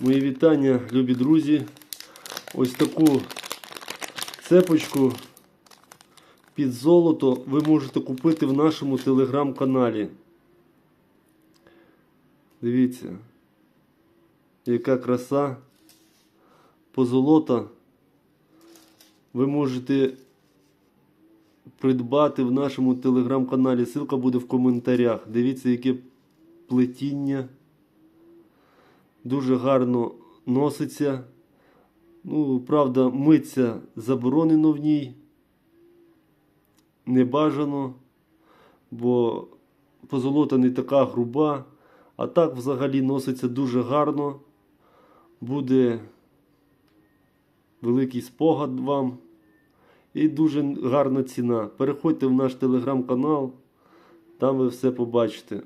Мої вітання, любі друзі. Ось таку цепочку під золото ви можете купити в нашому телеграм-каналі. Дивіться, яка краса позолота. Ви можете придбати в нашому телеграм-каналі. Ссылка буде в коментарях. Дивіться, яке плетіння. Дуже гарно носиться. Ну, правда, миться заборонено в ній. Не бажано, бо позолота не така груба. А так взагалі носиться дуже гарно. Буде великий спогад вам. І дуже гарна ціна. Переходьте в наш телеграм-канал, там ви все побачите.